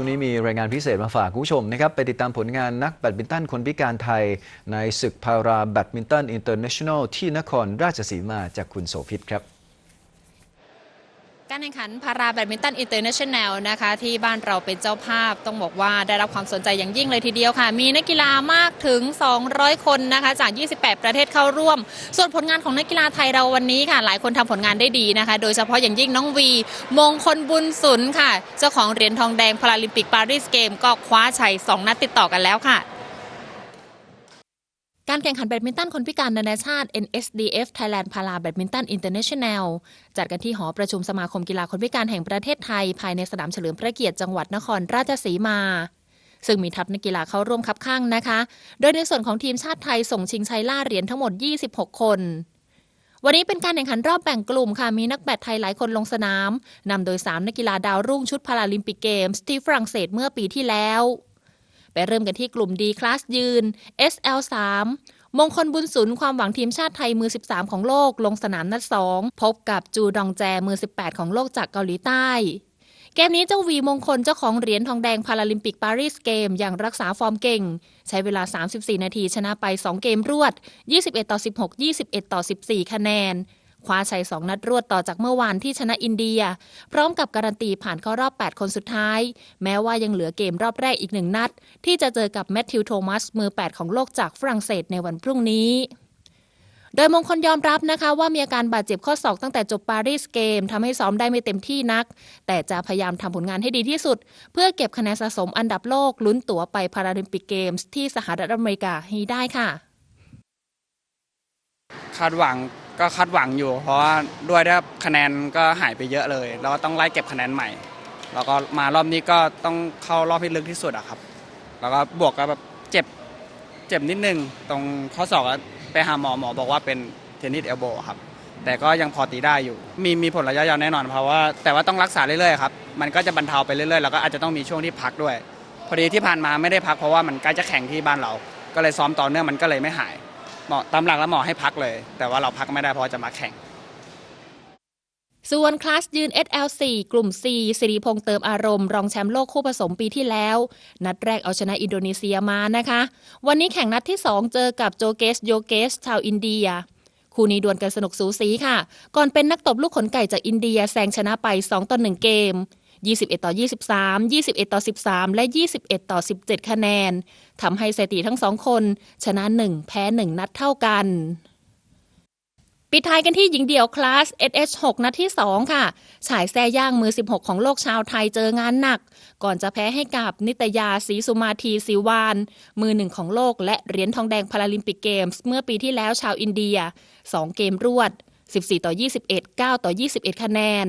ช่วงนี้มีรายงานพิเศษมาฝากคุณผู้ชมนะครับไปติดตามผลงานนักแบดมินตันคนพิการไทย ในศึกพาราแบดมินตันอินเตอร์เนชั่นแนลที่นครราชสีมาจากคุณโสภิตครับ การแข่งขันพาราแบดมินตันอินเตอร์เนชั่นแนลนะคะที่บ้านเราเป็นเจ้าภาพต้องบอกว่าได้รับความสนใจอย่างยิ่งเลยทีเดียวค่ะ มีนักกีฬามากถึง 200 คนนะคะจาก 28 ประเทศเข้าร่วม ส่วนผลงานของนักกีฬาไทยเราวันนี้ค่ะ หลายคนทำผลงานได้ดีนะคะ โดยเฉพาะอย่างยิ่งน้องวี มงคลบุญสุนค่ะ เจ้าของเหรียญทองแดงพาราลิมปิกปารีสเกม ก็คว้าชัย 2 นัดติดต่อกันแล้วค่ะ การแข่งขันแบดมินตันคนพิการนานาชาติ NSDF Thailand Para Badminton International จัดกันที่หอประชุมสมาคมกีฬาคนพิการแห่งประเทศไทย ภายในสนามเฉลิมพระเกียรติจังหวัดนครราชสีมา ซึ่งมีทัพนักกีฬาเข้าร่วมคับข้างนะคะ โดยในส่วนของทีมชาติไทยส่งชิงชัยล่าเหรียญทั้งหมด 26 คน วันนี้เป็นการแข่งขันรอบแบ่งกลุ่มค่ะ มีนักแบดไทยหลายคนลงสนามนำโดย 3 นักกีฬาดาวรุ่งชุดพาราลิมปิกเกมส์ที่ฝรั่งเศสเมื่อปีที่แล้ว ไปเริ่มกันที่กลุ่ม D คลาสยืน SL3 มงคลบุญสุนความหวังทีมชาติไทยมือ 13 ของโลกลงสนามนัด 2 พบกับจูดองแจมือ 18 ของโลกจากเกาหลีใต้เกมนี้เจ้าวีมงคลเจ้าของเหรียญทองแดงพาราลิมปิกปารีสเกมอย่างรักษาฟอร์มเก่ง ใช้เวลา 34 นาทีชนะไป 2 เกมรวด 21 ต่อ 16 21 ต่อ 14 คะแนน คว้าชัย 2 นัดรวดต่อจากเมื่อวานที่ชนะอินเดีย พร้อมกับการันตีผ่านเข้ารอบ 8 คนสุดท้าย แม้ว่ายังเหลือเกมรอบแรกอีกหนึ่งนัด ที่จะเจอกับแมทธิวโทมัสมือ 8 ของโลกจากฝรั่งเศสในวันพรุ่งนี้โดยมงคลยอมรับนะคะว่ามีอาการบาดเจ็บข้อศอกตั้งแต่จบปารีสเกมทำให้ซ้อมได้ไม่เต็มที่นัก แต่จะพยายามทำผลงานให้ดีที่สุด เพื่อเก็บคะแนนสะสมอันดับโลกลุ้นตั๋วไปพาราลิมปิกเกมส์ที่สหรัฐอเมริกาให้ได้ค่ะ คาดหวัง ก็คาดหวังอยู่ เพราะว่าด้วยได้คะแนนก็หายไปเยอะเลย แล้วก็ต้องไล่เก็บคะแนนใหม่ แล้วก็มารอบนี้ก็ต้องเข้ารอบที่ลึกที่สุดอะครับ แล้วก็บวกกับแบบเจ็บเจ็บนิดนึง ตรงข้อศอกอะไปหาหมอหมอบอกว่าเป็นเทนนิสเอลโบครับ แต่ก็ยังพอตีได้อยู่ มีมีผลระยะยาวแน่นอนเพราะว่าแต่ว่าต้องรักษาเรื่อยๆครับ มันก็จะบรรเทาไปเรื่อยๆ แล้วก็อาจจะต้องมีช่วงที่พักด้วย พอดีที่ผ่านมาไม่ได้พักเพราะว่ามันใกล้จะแข่งที่บ้านเรา ก็เลยซ้อมต่อเนื่องมันก็เลยไม่หาย หมอตามหลักแล้วหมอให้พักเลย แต่ว่าเราพักไม่ได้เพราะจะมาแข่ง ส่วนคลาสยืน SL4 กลุ่ม C สิริพงษ์เติมอารมณ์ รองแชมป์โลกคู่ผสมปีที่แล้ว นัดแรกเอาชนะอินโดนีเซียมานะคะ วันนี้แข่งนัดที่ 2 เจอกับโจเกสโยเกส ชาวอินเดียคู่นี้ดวลกันสนุกสูสีค่ะ ก่อนเป็นนักตบลูกขนไก่จากอินเดียแซงชนะไป 2 ต่อ 1 เกม 21 ต่อ 23 21 ต่อ 13 และ 21 ต่อ 17 คะแนนทำให้สถิติทั้งสองคน ชนะ 1 แพ้ 1 นัดเท่ากันปิดท้ายกันที่หญิงเดี่ยวคลาส SH6 นัดที่ 2 ค่ะ ฉายแซ่ย่างมือ 16 ของโลกชาวไทยเจองานหนัก ก่อนจะแพ้ให้กับนิตยาศรีสุมาทีศิวาน มือหนึ่งของโลกและเหรียญทองแดงพาราลิมปิกเกมส์ เมื่อปีที่แล้วชาวอินเดีย 2 เกมรวด 14 ต่อ 21 9 ต่อ 21 คะแนน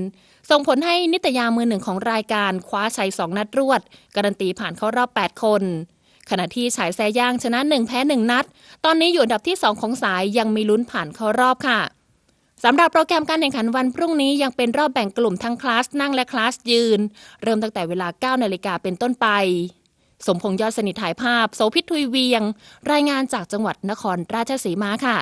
ส่งผลให้นิตยามือหนึ่งของรายการคว้าชัย 2 นัดรวด การันตีผ่านเข้ารอบ 8 คน ขณะที่ฉายแซย่างชนะ 1 แพ้ 1 นัด ตอนนี้อยู่อันดับที่ 2 ของสายยังมีลุ้นผ่านเข้ารอบค่ะสำหรับโปรแกรมการแข่งขันวันพรุ่งนี้ยังเป็นรอบแบ่งกลุ่มทั้งคลาสนั่งและคลาสยืน เริ่มตั้งแต่เวลา 9 นาฬิกาเป็นต้นไป สมพงษ์ยอดสนิทถ่ายภาพ โสภิตทุยเวียง รายงานจากจังหวัดนครราชสีมาค่ะ